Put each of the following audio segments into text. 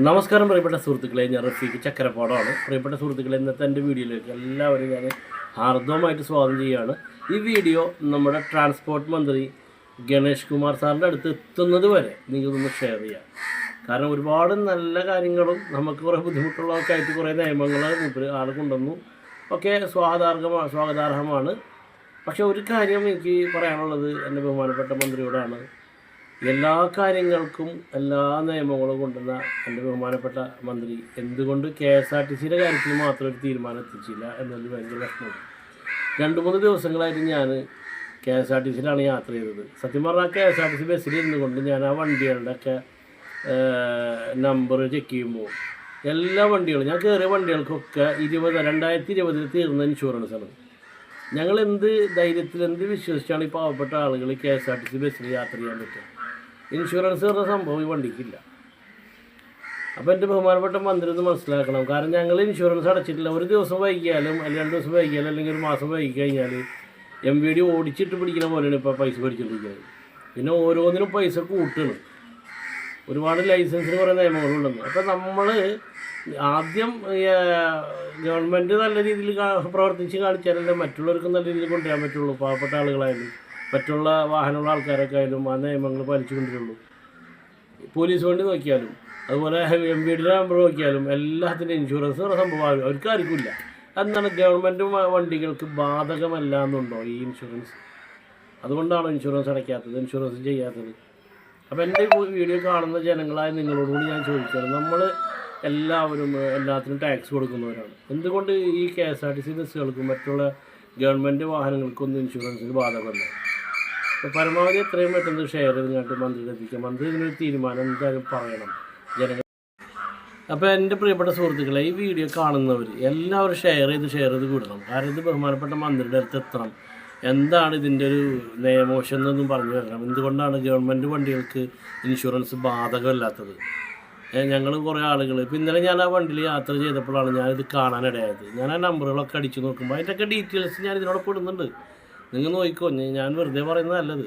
നമസ്കാരം പ്രിയപ്പെട്ട സുഹൃത്തുക്കളെ ഞാൻ റഫീഖ് ചക്കരപ്പാടമാണ് പ്രിയപ്പെട്ട സുഹൃത്തുക്കളെ ഇന്നത്തെ എന്റെ വീഡിയോയിലേക്ക് എല്ലാവരും ഞാൻ ഹാർദവമായിട്ട് സ്വാഗതം ചെയ്യുകയാണ്. ഈ വീഡിയോ നമ്മുടെ ട്രാൻസ്പോർട്ട് മന്ത്രി ഗണേഷ് കുമാർ സാറിന്റെ അടുത്ത് എത്തുന്നത് വരെ നിങ്ങൾക്കൊന്ന് ഷെയർ ചെയ്യാം. കാരണം ഒരുപാട് നല്ല കാര്യങ്ങളും നമുക്ക് കുറേ ബുദ്ധിമുട്ടുള്ളതൊക്കെ ആയിട്ട് കുറേ നിയമങ്ങൾ ആൾ കൊണ്ടുവന്നു. ഒക്കെ സ്വാഗതാർഹമാണ് സ്വാഗതാർഹമാണ്. പക്ഷേ ഒരു കാര്യം എനിക്ക് പറയാനുള്ളത് എന്റെ ബഹുമാനപ്പെട്ട മന്ത്രിയോടാണ്. എല്ലാ കാര്യങ്ങൾക്കും എല്ലാ നിയമങ്ങളും കൊണ്ടുവന്ന എന്റെ ബഹുമാനപ്പെട്ട മന്ത്രി എന്തുകൊണ്ട് കെ എസ് ആർ ടി സിയുടെ കാര്യത്തിൽ മാത്രം ഒരു തീരുമാനം എത്തിച്ചില്ല എന്നൊരു ഭയങ്കര വിഷമം രണ്ട് മൂന്ന് ദിവസങ്ങളായിട്ട് ഞാൻ കെ എസ് ആർ ടി സിയിലാണ് യാത്ര ചെയ്തത്. സത്യം പറഞ്ഞാൽ K S R T C ബസ്സിൽ ഇരുന്നു കൊണ്ട് ഞാൻ ആ വണ്ടികളുടെ ഒക്കെ നമ്പർ ചെക്ക് ചെയ്യുമ്പോൾ എല്ലാ വണ്ടികളും ഞാൻ കയറിയ വണ്ടികൾക്കൊക്കെ ഇരുപത് രണ്ടായിരത്തി ഇരുപതിൽ തീർന്ന ഇൻഷുറൻസ് ആണ്. ഞങ്ങൾ എന്ത് ധൈര്യത്തിൽ എന്ത് വിശ്വസിച്ചാണ് ഈ പാവപ്പെട്ട ആളുകൾ K S R T C ബസ്സിൽ യാത്ര ചെയ്യാൻ പറ്റുക? ഇൻഷുറൻസ് പറഞ്ഞ സംഭവം ഈ വണ്ടിക്കില്ല. അപ്പോൾ എന്റെ ബഹുമാനപ്പെട്ട മന്ത്രി ഒന്ന് മനസ്സിലാക്കണം. കാരണം ഞങ്ങൾ ഇൻഷുറൻസ് അടച്ചിട്ടില്ല. ഒരു ദിവസം വൈകിയാലും അല്ലെങ്കിൽ രണ്ട് ദിവസം വൈകിയാലും അല്ലെങ്കിൽ ഒരു മാസം വൈകി കഴിഞ്ഞാൽ എം വി ഡി ഓടിച്ചിട്ട് പിടിക്കുന്ന പോലെയാണ് ഇപ്പോൾ പൈസ പിടിച്ചിട്ടിരിക്കുന്നത് പിന്നെ ഓരോന്നിനും പൈസ കൂട്ടണം. ഒരുപാട് ലൈസൻസിന് കുറേ നിയമങ്ങളുണ്ടെന്ന് അപ്പോൾ നമ്മൾ ആദ്യം ഗവൺമെന്റ് നല്ല രീതിയിൽ പ്രവർത്തിച്ച് കാണിച്ചാലല്ലേ മറ്റുള്ളവർക്ക് നല്ല രീതിയിൽ കൊണ്ടുവരാൻ പറ്റുള്ളൂ. പാവപ്പെട്ട ആളുകളായാലും. മറ്റുള്ള വാഹനമുള്ള ആൾക്കാരൊക്കെ ആയാലും ആ നിയമങ്ങൾ പാലിച്ചു കൊണ്ടുവരുള്ളൂ പോലീസ് വണ്ടി നോക്കിയാലും അതുപോലെ എം വി ഡിയുടെ നമ്പർ നോക്കിയാലും എല്ലാത്തിന്റെ ഇൻഷുറൻസ് പറഞ്ഞ സംഭവം ആരും- അവർക്ക് ആർക്കില്ല എന്താണ് ഗവൺമെന്റ് വണ്ടികൾക്ക് ബാധകമല്ല എന്നുണ്ടോ ഈ ഇൻഷുറൻസ് അതുകൊണ്ടാണ് ഇൻഷുറൻസ് അടയ്ക്കാത്തത് ഇൻഷുറൻസ് ചെയ്യാത്തത്? അപ്പോൾ എന്റെ വീഡിയോ കാണുന്ന ജനങ്ങളായ നിങ്ങളോടുകൂടി ഞാൻ ചോദിക്കുകയാണ് നമ്മൾ എല്ലാവരും എല്ലാത്തിനും ടാക്സ് കൊടുക്കുന്നവരാണ്. എന്തുകൊണ്ട് ഈ K S R T C ബസ്സുകൾക്കും മറ്റുള്ള ഗവൺമെന്റ് വാഹനങ്ങൾക്കൊന്നും ഇൻഷുറൻസിന് ബാധകമല്ല? പരമാവധി എത്രയും പെട്ടെന്ന് ഷെയർ ചെയ്തിട്ട് മന്ത്രിയുടെ എത്തിക്കുക മന്ത്രി ഇതിനൊരു തീരുമാനം എന്തായാലും പറയണം. ജനങ്ങൾ അപ്പോൾ എന്റെ പ്രിയപ്പെട്ട സുഹൃത്തുക്കളെ ഈ വീഡിയോ കാണുന്നവർ എല്ലാവരും ഷെയർ ചെയ്ത് ഷെയർ ചെയ്ത് വിടണം കാരണം ഇത് ബഹുമാനപ്പെട്ട മന്ത്രിയുടെ അടുത്ത് എത്തണം. എന്താണ് ഇതിന്റെ ഒരു നിയമോശം എന്നൊന്നും പറഞ്ഞു തരണം. എന്തുകൊണ്ടാണ് ഗവൺമെന്റ് വണ്ടികൾക്ക് ഇൻഷുറൻസ് ബാധകമല്ലാത്തത്? ഞങ്ങൾ കുറേ ആളുകൾ ഇപ്പം ഇന്നലെ ഞാൻ ആ വണ്ടിയിൽ യാത്ര ചെയ്തപ്പോഴാണ് ഞാനിത് കാണാനിടയായത്. ഞാൻ ആ നമ്പറുകളൊക്കെ അടിച്ചു നോക്കുമ്പോൾ അതിന്റെയൊക്കെ ഡീറ്റെയിൽസ് ഞാൻ ഇതിനോട് പെടുന്നുണ്ട് നിങ്ങൾ നോക്കിക്കോ ഞാൻ വെറുതെ പറയുന്നത് നല്ലത്.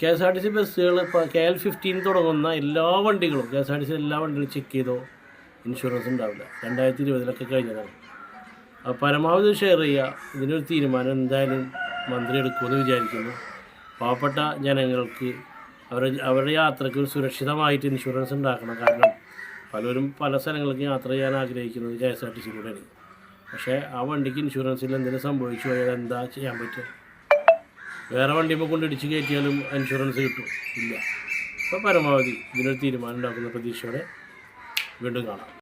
K S R T C ബസ്സുകൾ ഇപ്പോൾ കെ എൽ ഫിഫ്റ്റീൻ തുടങ്ങുന്ന എല്ലാ വണ്ടികളും K S R T C എല്ലാ വണ്ടികളും ചെക്ക് ചെയ്തോ ഇൻഷുറൻസ് ഉണ്ടാവില്ല. രണ്ടായിരത്തി ഇരുപതിലൊക്കെ കഴിഞ്ഞതാണ്. അപ്പോൾ പരമാവധി ഷെയർ ചെയ്യുക. ഇതിനൊരു തീരുമാനം എന്തായാലും മന്ത്രി എടുക്കുമെന്ന് വിചാരിക്കുന്നു. പാവപ്പെട്ട ജനങ്ങൾക്ക് അവരുടെ അവരുടെ യാത്രയ്ക്ക് ഒരു സുരക്ഷിതമായിട്ട് ഇൻഷുറൻസ് ഉണ്ടാക്കണം. കാരണം പലരും പല സ്ഥലങ്ങളിലേക്ക് യാത്ര ചെയ്യാൻ ആഗ്രഹിക്കുന്നത് കെ എസ് ആർ ടി സിയിലൂടെയാണ് പക്ഷേ ആ വണ്ടിക്ക് ഇൻഷുറൻസിൽ എന്തെങ്കിലും സംഭവിച്ചു പോയാൽ എന്താ ചെയ്യാൻ പറ്റുക? വേറെ വണ്ടിയുമ്പോൾ കൊണ്ട് ഇടിച്ച് കയറ്റിയാലും ഇൻഷുറൻസ് കിട്ടും. ഇല്ല. അപ്പോൾ പരമാവധി ഇതിനൊരു തീരുമാനം ഉണ്ടാക്കുന്ന പ്രതീക്ഷയോടെ വീണ്ടും കാണാം.